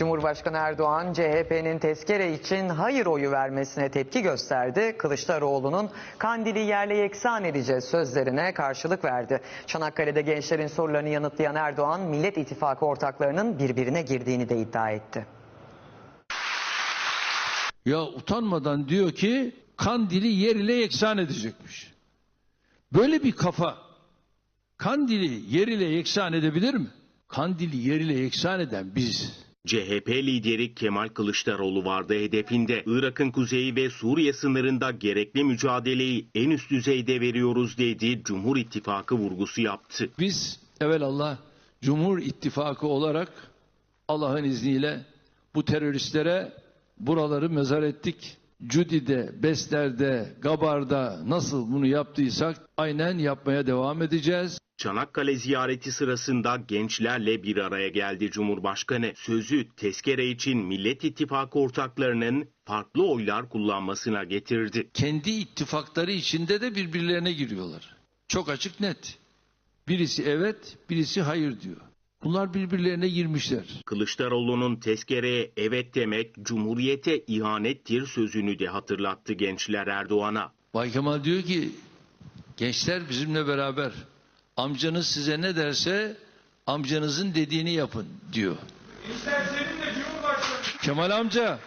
Cumhurbaşkanı Erdoğan CHP'nin tezkere için hayır oyu vermesine tepki gösterdi. Kılıçdaroğlu'nun kandili yerle yeksan edeceğiz sözlerine karşılık verdi. Çanakkale'de gençlerin sorularını yanıtlayan Erdoğan Millet İttifakı ortaklarının birbirine girdiğini de iddia etti. Ya utanmadan diyor ki kandili yer ile yeksan edecekmiş. Böyle bir kafa kandili yer ile yeksan edebilir mi? Kandili yer ile yeksan eden biz. CHP lideri Kemal Kılıçdaroğlu vardı hedefinde. Irak'ın kuzeyi ve Suriye sınırında gerekli mücadeleyi en üst düzeyde veriyoruz dedi. Cumhur İttifakı vurgusu yaptı. Biz evelallah Cumhur İttifakı olarak Allah'ın izniyle bu teröristlere buraları mezar ettik. Cudi'de, Besler'de, Gabar'da nasıl bunu yaptıysak aynen yapmaya devam edeceğiz. Çanakkale ziyareti sırasında gençlerle bir araya geldi Cumhurbaşkanı. Sözü tezkere için Millet İttifakı ortaklarının farklı oylar kullanmasına getirdi. kendi ittifakları içinde de birbirlerine giriyorlar. Çok açık net. Birisi evet, birisi hayır diyor. Bunlar birbirlerine girmişler. Kılıçdaroğlu'nun tezkereye evet demek Cumhuriyete ihanettir sözünü de hatırlattı gençler Erdoğan'a. Bay Kemal diyor ki gençler bizimle beraber amcanız size ne derse amcanızın dediğini yapın diyor. Kemal amca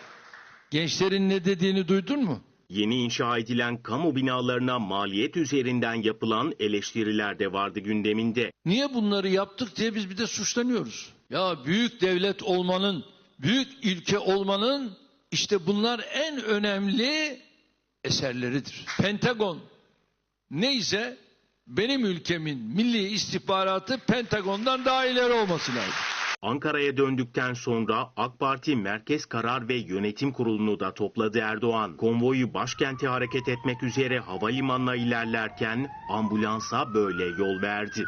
gençlerin ne dediğini duydun mu? Yeni inşa edilen kamu binalarına maliyet üzerinden yapılan eleştiriler de vardı gündeminde. Niye bunları yaptık diye biz bir de suçlanıyoruz. Ya büyük devlet olmanın, büyük ülke olmanın işte bunlar en önemli eserleridir. Pentagon neyse benim ülkemin milli istihbaratı Pentagon'dan daha ileri olması lazım. Ankara'ya döndükten sonra AK Parti Merkez Karar ve Yönetim Kurulu'nu da topladı Erdoğan. Konvoyu başkente hareket etmek üzere havalimanına ilerlerken ambulansa böyle yol verdi.